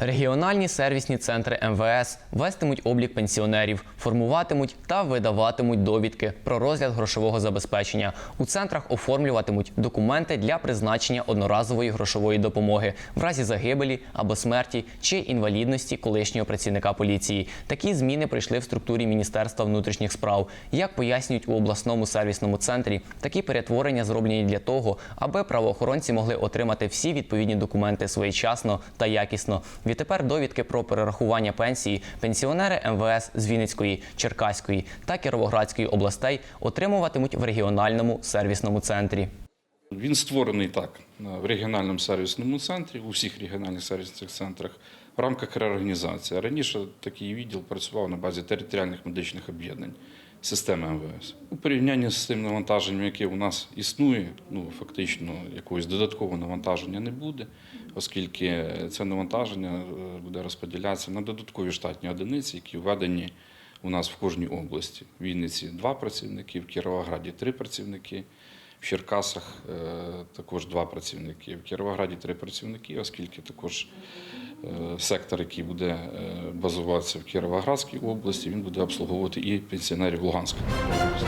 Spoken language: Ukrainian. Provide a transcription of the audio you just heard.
Регіональні сервісні центри МВС вестимуть облік пенсіонерів, формуватимуть та видаватимуть довідки про розгляд грошового забезпечення. У центрах оформлюватимуть документи для призначення одноразової грошової допомоги в разі загибелі або смерті чи інвалідності колишнього працівника поліції. Такі зміни прийшли в структурі Міністерства внутрішніх справ. Як пояснюють у обласному сервісному центрі, такі перетворення зроблені для того, аби правоохоронці могли отримати всі відповідні документи своєчасно та якісно. Відтепер довідки про перерахування пенсії пенсіонери МВС з Вінницької, Черкаської та Кіровоградської областей отримуватимуть в регіональному сервісному центрі. Він створений так в регіональному сервісному центрі, у всіх регіональних сервісних центрах в рамках реорганізації. Раніше такий відділ працював на базі територіальних медичних об'єднань системи МВС. У порівнянні з тим навантаженням, яке у нас існує, ну фактично якогось додаткового навантаження не буде, оскільки це навантаження е, буде розподілятися на додаткові штатні одиниці, які введені у нас в кожній області. В Вінниці два працівники, в Кіровограді три працівники. В Черкасах е, також два працівники, в Кіровограді три працівники, оскільки також е, сектор, який буде е, базуватися в Кіровоградській області, він буде обслуговувати і пенсіонерів Луганської області.